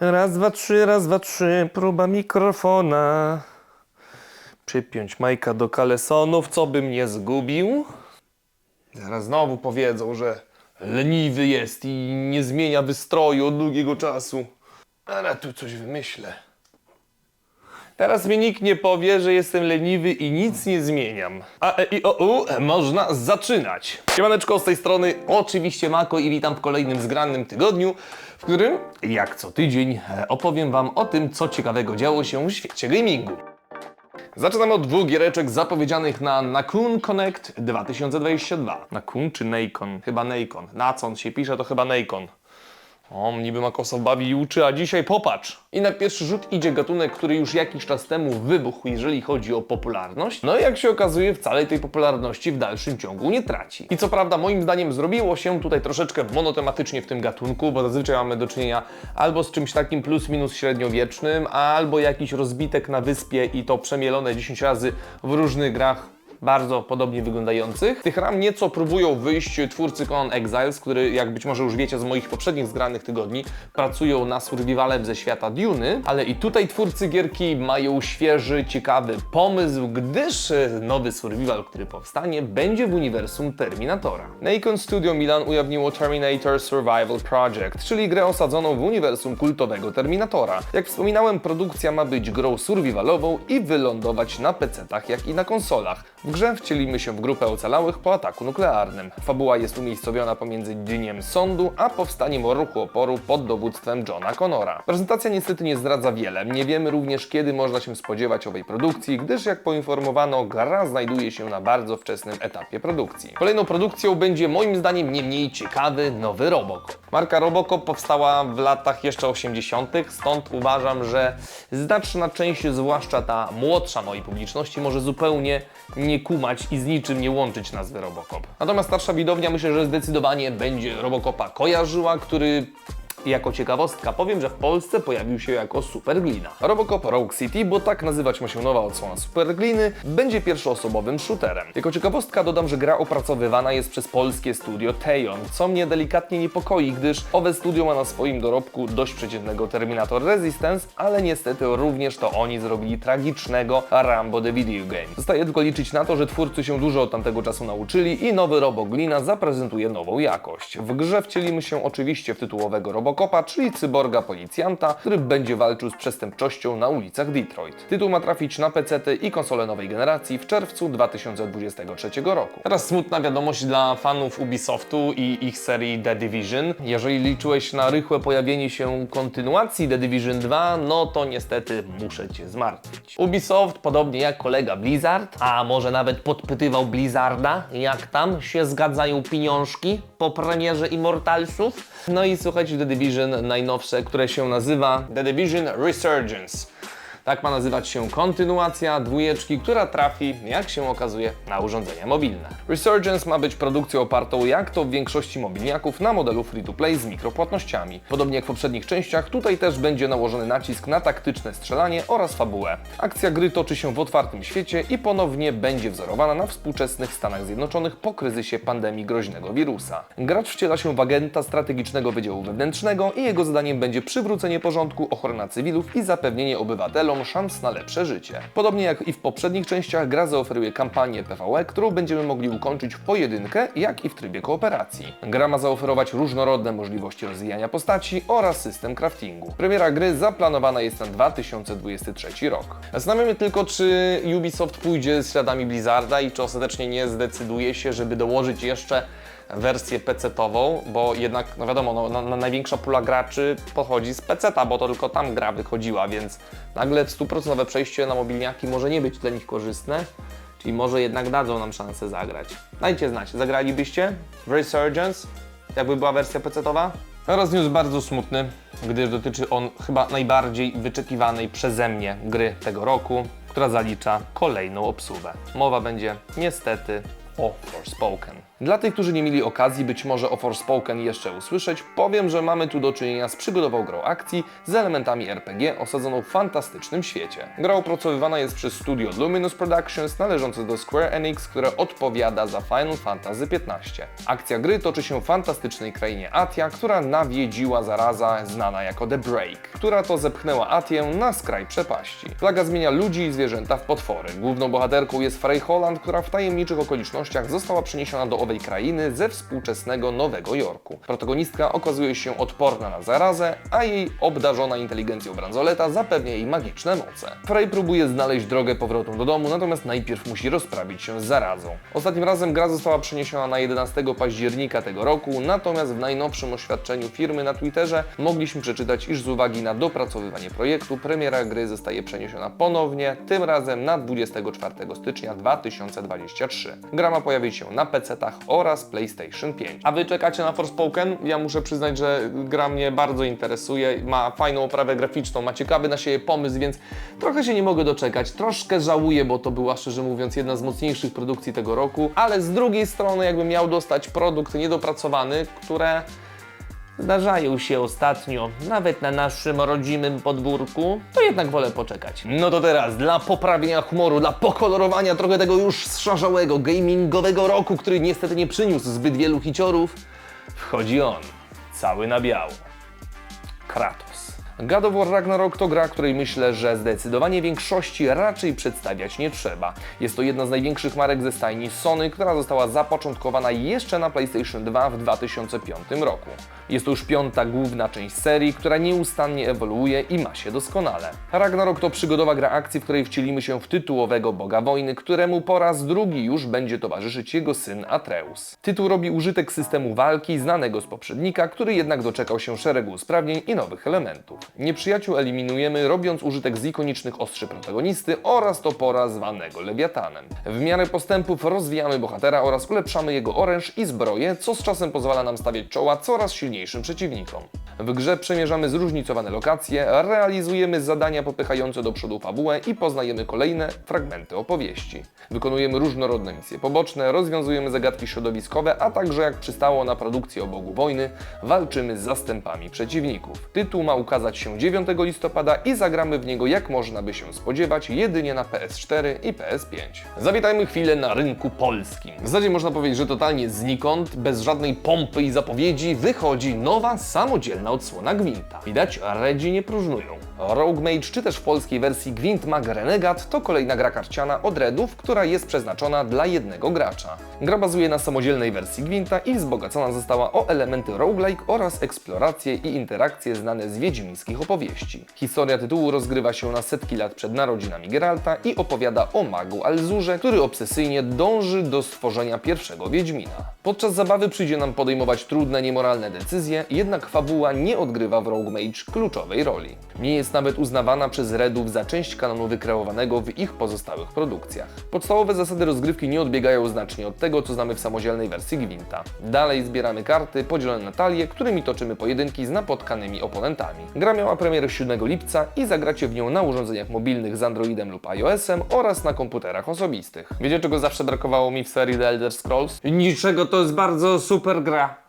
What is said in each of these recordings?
Raz, dwa, trzy, raz, dwa, trzy, próba mikrofona. Przypiąć Majka do kalesonów, co by mnie zgubił? Zaraz znowu powiedzą, że leniwy jest i nie zmienia wystroju od długiego czasu. Ale tu coś wymyślę. Teraz mi nikt nie powie, że jestem leniwy i nic nie zmieniam. A, e, i, o, u, można zaczynać. Siemaneczko, z tej strony oczywiście Mako i witam w kolejnym zgranym tygodniu, w którym, jak co tydzień, e, opowiem Wam o tym, co ciekawego działo się w świecie gamingu. Zaczynamy od dwóch giereczek zapowiedzianych na Nakun Connect 2022. Nakun czy Nacon? Chyba Nacon. Na co on się pisze, to chyba Nacon. O, niby Microsoft bawi i uczy, a dzisiaj popatrz. I na pierwszy rzut idzie gatunek, który już jakiś czas temu wybuchł, jeżeli chodzi o popularność. No i jak się okazuje, wcale tej popularności w dalszym ciągu nie traci. I co prawda, moim zdaniem zrobiło się tutaj troszeczkę monotematycznie w tym gatunku, bo zazwyczaj mamy do czynienia albo z czymś takim plus minus średniowiecznym, albo jakiś rozbitek na wyspie i to przemielone 10 razy w różnych grach bardzo podobnie wyglądających. Tych ram nieco próbują wyjść twórcy Conan Exiles, który, jak być może już wiecie z moich poprzednich zgranych tygodni, pracują na survivalem ze świata Duny, ale i tutaj twórcy gierki mają świeży, ciekawy pomysł, gdyż e, nowy survival, który powstanie, będzie w uniwersum Terminatora. Nacon Studio Milan ujawniło Terminator Survival Project, czyli grę osadzoną w uniwersum kultowego Terminatora. Jak wspominałem, produkcja ma być grą survivalową i wylądować na PC-tach, jak i na konsolach. W grze wcielimy się w grupę ocalałych po ataku nuklearnym. Fabuła jest umiejscowiona pomiędzy dniem sądu, a powstaniem ruchu oporu pod dowództwem Johna Connora. Prezentacja niestety nie zdradza wiele. Nie wiemy również kiedy można się spodziewać owej produkcji, gdyż jak poinformowano, gra znajduje się na bardzo wczesnym etapie produkcji. Kolejną produkcją będzie moim zdaniem nie mniej ciekawy nowy Robocop. Marka Robocop powstała w latach jeszcze 80., stąd uważam, że znaczna część, zwłaszcza ta młodsza mojej publiczności, może zupełnie nie kumać i z niczym nie łączyć nazwy Robocop. Natomiast starsza widownia myślę, że zdecydowanie będzie Robocopa kojarzyła, który jako ciekawostka powiem, że w Polsce pojawił się jako Superglina. Robocop Rogue City, bo tak nazywać ma się nowa odsłona Supergliny, będzie pierwszoosobowym shooterem. Jako ciekawostka dodam, że gra opracowywana jest przez polskie studio Tejon, co mnie delikatnie niepokoi, gdyż owe studio ma na swoim dorobku dość przeciętnego Terminator Resistance, ale niestety również to oni zrobili tragicznego Rambo The Video Game. Zostaje tylko liczyć na to, że twórcy się dużo od tamtego czasu nauczyli i nowy Roboglina zaprezentuje nową jakość. W grze wcielimy się oczywiście w tytułowego Robocopa, czyli cyborga policjanta, który będzie walczył z przestępczością na ulicach Detroit. Tytuł ma trafić na PC i konsole nowej generacji w czerwcu 2023 roku. Teraz smutna wiadomość dla fanów Ubisoftu i ich serii The Division. Jeżeli liczyłeś na rychłe pojawienie się kontynuacji The Division 2, no to niestety muszę Cię zmartwić. Ubisoft, podobnie jak kolega Blizzard, a może nawet podpytywał Blizzarda, jak tam się zgadzają pieniążki po premierze Immortalsów. No i słuchajcie, The Division najnowsze, które się nazywa The Division Resurgence. Tak ma nazywać się kontynuacja dwójeczki, która trafi, jak się okazuje, na urządzenia mobilne. Resurgence ma być produkcją opartą, jak to w większości mobilniaków, na modelu free-to-play z mikropłatnościami. Podobnie jak w poprzednich częściach, tutaj też będzie nałożony nacisk na taktyczne strzelanie oraz fabułę. Akcja gry toczy się w otwartym świecie i ponownie będzie wzorowana na współczesnych Stanach Zjednoczonych po kryzysie pandemii groźnego wirusa. Gracz wciela się w agenta strategicznego Wydziału Wewnętrznego i jego zadaniem będzie przywrócenie porządku, ochrona cywilów i zapewnienie obywatelom szans na lepsze życie. Podobnie jak i w poprzednich częściach, gra zaoferuje kampanię PvE, którą będziemy mogli ukończyć w pojedynkę, jak i w trybie kooperacji. Gra ma zaoferować różnorodne możliwości rozwijania postaci oraz system craftingu. Premiera gry zaplanowana jest na 2023 rok. Zastanawiamy tylko, czy Ubisoft pójdzie z śladami Blizzarda i czy ostatecznie nie zdecyduje się, żeby dołożyć jeszcze wersję PC-tową, bo jednak, no wiadomo, no, na, na największa pula graczy pochodzi z PC-ta, bo to tylko tam gra wychodziła, więc nagle 100% przejście na mobilniaki może nie być dla nich korzystne, czyli może jednak dadzą nam szansę zagrać. Dajcie znać, zagralibyście w Resurgence, jakby była wersja PC-towa? Teraz news bardzo smutny, gdyż dotyczy on chyba najbardziej wyczekiwanej przeze mnie gry tego roku, która zalicza kolejną obsługę. Mowa będzie niestety o Forspoken. Dla tych, którzy nie mieli okazji być może o Forspoken jeszcze usłyszeć, powiem, że mamy tu do czynienia z przygodową grą akcji z elementami RPG osadzoną w fantastycznym świecie. Gra opracowywana jest przez studio Luminous Productions należące do Square Enix, które odpowiada za Final Fantasy XV. Akcja gry toczy się w fantastycznej krainie Atia, która nawiedziła zaraza znana jako The Break, która to zepchnęła Atię na skraj przepaści. Plaga zmienia ludzi i zwierzęta w potwory. Główną bohaterką jest Frey Holland, która w tajemniczych okolicznościach została przeniesiona do krainy ze współczesnego Nowego Jorku. Protagonistka okazuje się odporna na zarazę, a jej obdarzona inteligencją bransoleta zapewnia jej magiczne moce. Frey próbuje znaleźć drogę powrotu do domu, natomiast najpierw musi rozprawić się z zarazą. Ostatnim razem gra została przeniesiona na 11 października tego roku, natomiast w najnowszym oświadczeniu firmy na Twitterze mogliśmy przeczytać, iż z uwagi na dopracowywanie projektu premiera gry zostaje przeniesiona ponownie, tym razem na 24 stycznia 2023. Gra ma pojawić się na PC-tach oraz PlayStation 5. A wy czekacie na Forspoken? Ja muszę przyznać, że gra mnie bardzo interesuje, ma fajną oprawę graficzną, ma ciekawy na siebie pomysł, więc trochę się nie mogę doczekać. Troszkę żałuję, bo to była szczerze mówiąc jedna z mocniejszych produkcji tego roku, ale z drugiej strony jakbym miał dostać produkt niedopracowany, które zdarzają się ostatnio, nawet na naszym rodzimym podwórku, to jednak wolę poczekać. No to teraz, dla poprawienia humoru, dla pokolorowania trochę tego już zszarzałego gamingowego roku, który niestety nie przyniósł zbyt wielu hiciorów, wchodzi on, cały na biało. Kratos. God of War Ragnarok to gra, której myślę, że zdecydowanie większości raczej przedstawiać nie trzeba. Jest to jedna z największych marek ze stajni Sony, która została zapoczątkowana jeszcze na PlayStation 2 w 2005 roku. Jest to już piąta główna część serii, która nieustannie ewoluuje i ma się doskonale. Ragnarok to przygodowa gra akcji, w której wcielimy się w tytułowego boga wojny, któremu po raz drugi już będzie towarzyszyć jego syn Atreus. Tytuł robi użytek systemu walki znanego z poprzednika, który jednak doczekał się szeregu usprawnień i nowych elementów. Nieprzyjaciół eliminujemy, robiąc użytek z ikonicznych ostrzy protagonisty oraz topora zwanego Lewiatanem. W miarę postępów rozwijamy bohatera oraz ulepszamy jego oręż i zbroję, co z czasem pozwala nam stawiać czoła coraz silniejszym przeciwnikom. W grze przemierzamy zróżnicowane lokacje, realizujemy zadania popychające do przodu fabułę i poznajemy kolejne fragmenty opowieści. Wykonujemy różnorodne misje poboczne, rozwiązujemy zagadki środowiskowe, a także jak przystało na produkcję o Bogu Wojny, walczymy z zastępami przeciwników. Tytuł ma ukazać się 9 listopada i zagramy w niego jak można by się spodziewać jedynie na PS4 i PS5. Zawitajmy chwilę na rynku polskim. W zasadzie można powiedzieć, że totalnie znikąd, bez żadnej pompy i zapowiedzi wychodzi nowa, samodzielna odsłona Gwinta. Widać, Redzi nie próżnują. Rogue Mage, czy też w polskiej wersji Gwint Mag Renegat, to kolejna gra karciana od Redów, która jest przeznaczona dla jednego gracza. Gra bazuje na samodzielnej wersji Gwinta i wzbogacona została o elementy roguelike oraz eksploracje i interakcje znane z wiedźmińskich opowieści. Historia tytułu rozgrywa się na setki lat przed narodzinami Geralta i opowiada o magu Alzurze, który obsesyjnie dąży do stworzenia pierwszego Wiedźmina. Podczas zabawy przyjdzie nam podejmować trudne, niemoralne decyzje, jednak fabuła nie odgrywa w Rogue Mage kluczowej roli. Nie jest nawet uznawana przez Redów za część kanonu wykreowanego w ich pozostałych produkcjach. Podstawowe zasady rozgrywki nie odbiegają znacznie od tego, co znamy w samodzielnej wersji Gwinta. Dalej zbieramy karty podzielone na talie, którymi toczymy pojedynki z napotkanymi oponentami. Gra miała premierę 7 lipca i zagracie w nią na urządzeniach mobilnych z Androidem lub iOS-em oraz na komputerach osobistych. Wiecie, czego zawsze brakowało mi w serii The Elder Scrolls? Niczego, to jest bardzo super gra.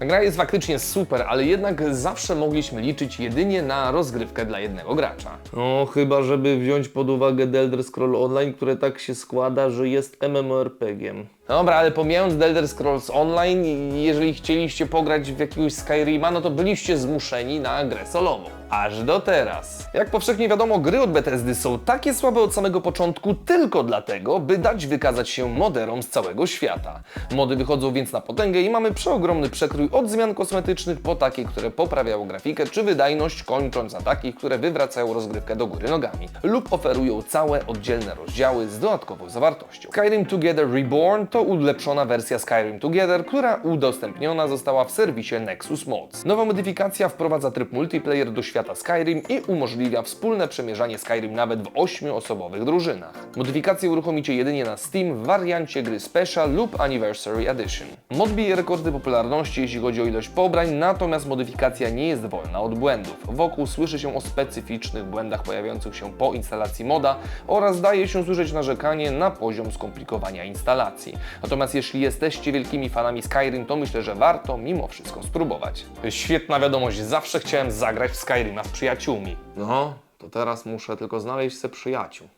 Gra jest faktycznie super, ale jednak zawsze mogliśmy liczyć jedynie na rozgrywkę dla jednego gracza. No, chyba żeby wziąć pod uwagę The Elder Scroll Online, które tak się składa, że jest MMORPG-iem. Dobra, ale pomijając The Elder Scrolls Online, jeżeli chcieliście pograć w jakiegoś Skyrima, no to byliście zmuszeni na grę solową. Aż do teraz. Jak powszechnie wiadomo, gry od Bethesdy są takie słabe od samego początku tylko dlatego, by dać wykazać się moderom z całego świata. Mody wychodzą więc na potęgę i mamy przeogromny przekrój od zmian kosmetycznych po takie, które poprawiają grafikę czy wydajność, kończąc na takich, które wywracają rozgrywkę do góry nogami lub oferują całe oddzielne rozdziały z dodatkową zawartością. Skyrim Together Reborn to ulepszona wersja Skyrim Together, która udostępniona została w serwisie Nexus Mods. Nowa modyfikacja wprowadza tryb multiplayer do świata Skyrim i umożliwia wspólne przemierzanie Skyrim nawet w 8-osobowych drużynach. Modyfikacje uruchomicie jedynie na Steam w wariancie gry Special lub Anniversary Edition. Mod bije rekordy popularności, jeśli chodzi o ilość pobrań, natomiast modyfikacja nie jest wolna od błędów. Wokół słyszy się o specyficznych błędach pojawiających się po instalacji moda oraz daje się słyszeć narzekanie na poziom skomplikowania instalacji. Natomiast jeśli jesteście wielkimi fanami Skyrim, to myślę, że warto mimo wszystko spróbować. Świetna wiadomość, zawsze chciałem zagrać w Skyrima z przyjaciółmi. No, to teraz muszę tylko znaleźć se przyjaciół.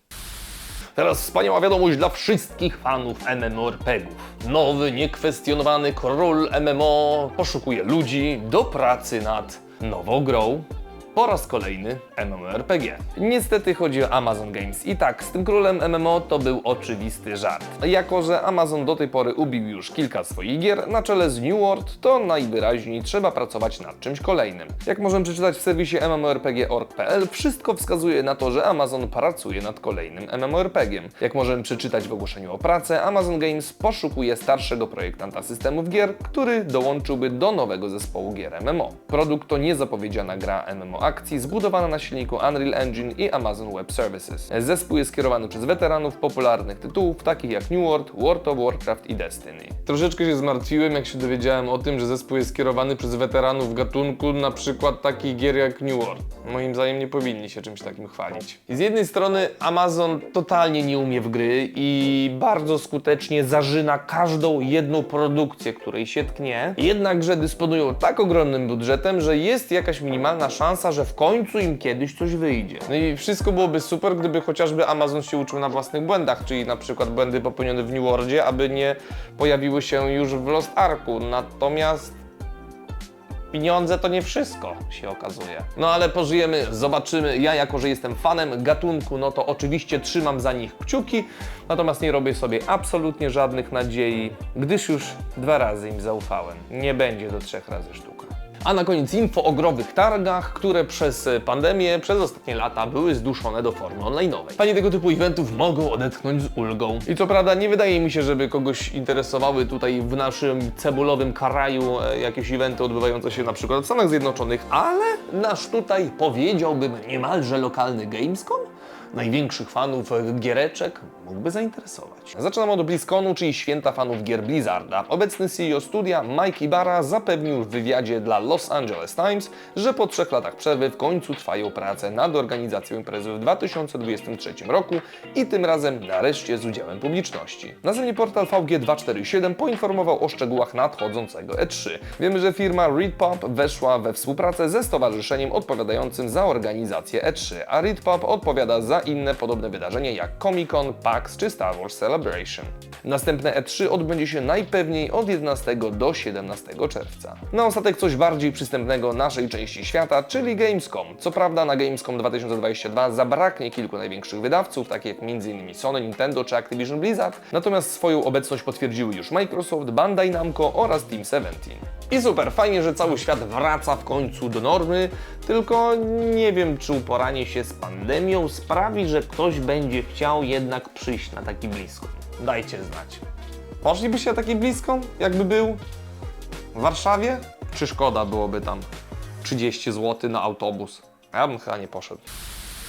Teraz wspaniała wiadomość dla wszystkich fanów MMORPG-ów. Nowy, niekwestionowany król MMO poszukuje ludzi do pracy nad nową grą. Po raz kolejny MMORPG. Niestety chodzi o Amazon Games. I tak, z tym królem MMO to był oczywisty żart. Jako, że Amazon do tej pory ubił już kilka swoich gier, na czele z New World, to najwyraźniej trzeba pracować nad czymś kolejnym. Jak możemy przeczytać w serwisie mmorpg.org.pl, wszystko wskazuje na to, że Amazon pracuje nad kolejnym MMORPG-iem. Jak możemy przeczytać w ogłoszeniu o pracę, Amazon Games poszukuje starszego projektanta systemów gier, który dołączyłby do nowego zespołu gier MMO. Produkt to niezapowiedziana gra MMO akcji zbudowana na silniku Unreal Engine i Amazon Web Services. Zespół jest kierowany przez weteranów popularnych tytułów takich jak New World, World of Warcraft i Destiny. Troszeczkę się zmartwiłem, jak się dowiedziałem o tym, że zespół jest kierowany przez weteranów gatunku, na przykład takich gier jak New World. Moim zdaniem nie powinni się czymś takim chwalić. Z jednej strony Amazon totalnie nie umie w gry i bardzo skutecznie zarzyna każdą jedną produkcję, której się tknie. Jednakże dysponują tak ogromnym budżetem, że jest jakaś minimalna szansa, że w końcu im kiedyś coś wyjdzie. No i wszystko byłoby super, gdyby chociażby Amazon się uczył na własnych błędach, czyli na przykład błędy popełnione w New Worldzie, aby nie pojawiły się już w Lost Arku. Natomiast Pieniądze to nie wszystko, się okazuje. No ale pożyjemy, zobaczymy. Ja, jako że jestem fanem gatunku, no to oczywiście trzymam za nich kciuki, natomiast nie robię sobie absolutnie żadnych nadziei, gdyż już dwa razy im zaufałem. Nie będzie do trzech razy sztuka. A na koniec info o growych targach, które przez pandemię, przez ostatnie lata były zduszone do formy online'owej. Panie tego typu eventów mogą odetchnąć z ulgą. I co prawda nie wydaje mi się, żeby kogoś interesowały tutaj w naszym cebulowym kraju e, jakieś eventy odbywające się na przykład w Stanach Zjednoczonych, ale nasz tutaj powiedziałbym niemalże lokalny Gamescom największych fanów e, giereczek mógłby zainteresować. Zaczynam od BlizzConu, czyli święta fanów gier Blizzarda. Obecny CEO studia Mike Ibarra zapewnił w wywiadzie dla Los Angeles Times, że po trzech latach przerwy w końcu trwają prace nad organizacją imprezy w 2023 roku i tym razem nareszcie z udziałem publiczności. Następnie portal VG247 poinformował o szczegółach nadchodzącego E3. Wiemy, że firma ReadPub weszła we współpracę ze stowarzyszeniem odpowiadającym za organizację E3, a ReadPub odpowiada za inne podobne wydarzenia jak Comic-Con, PAX czy Star Wars Celebration. Następne E3 odbędzie się najpewniej od 11 do 17 czerwca. Na ostatek coś bardziej przystępnego naszej części świata, czyli Gamescom. Co prawda na Gamescom 2022 zabraknie kilku największych wydawców, takich jak m.in. Sony, Nintendo czy Activision Blizzard, natomiast swoją obecność potwierdziły już Microsoft, Bandai Namco oraz Team 17. I super, fajnie, że cały świat wraca w końcu do normy, tylko nie wiem, czy uporanie się z pandemią sprawi, że ktoś będzie chciał jednak przyjść na taki blisko. Dajcie znać. Poszlibyście na taki blisko, jakby był w Warszawie? Czy szkoda byłoby tam 30 zł na autobus? Ja bym chyba nie poszedł.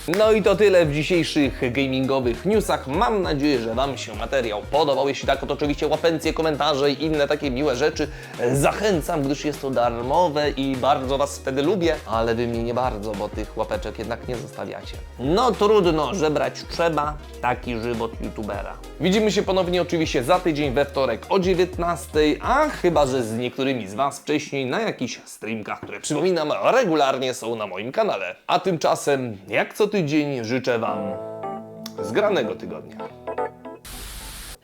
No i to tyle w dzisiejszych gamingowych newsach. Mam nadzieję, że Wam się materiał podobał. Jeśli tak, to oczywiście łapencje, komentarze i inne takie miłe rzeczy. Zachęcam, gdyż jest to darmowe i bardzo Was wtedy lubię, ale Wy mnie nie bardzo, bo tych łapeczek jednak nie zostawiacie. No trudno, żebrać trzeba. Taki żywot youtubera. Widzimy się ponownie oczywiście za tydzień we wtorek o 19, a chyba, że z niektórymi z Was wcześniej na jakichś streamkach, które przypominam regularnie są na moim kanale. A tymczasem, jak co tydzień, życzę Wam zgranego tygodnia.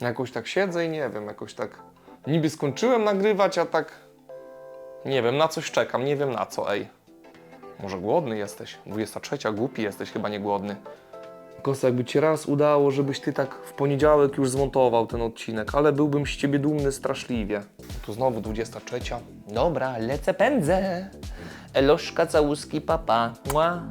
Jakoś tak siedzę i nie wiem, jakoś tak niby skończyłem nagrywać, a tak nie wiem, na coś czekam, nie wiem na co, ej. Może głodny jesteś? 23, głupi jesteś, chyba nie głodny. Kosa, jakby ci raz udało, żebyś ty tak w poniedziałek już zmontował ten odcinek, ale byłbym z ciebie dumny straszliwie. Tu znowu 23. Dobra, lecę pędzę. Eloszka, całuski, papa. Mua.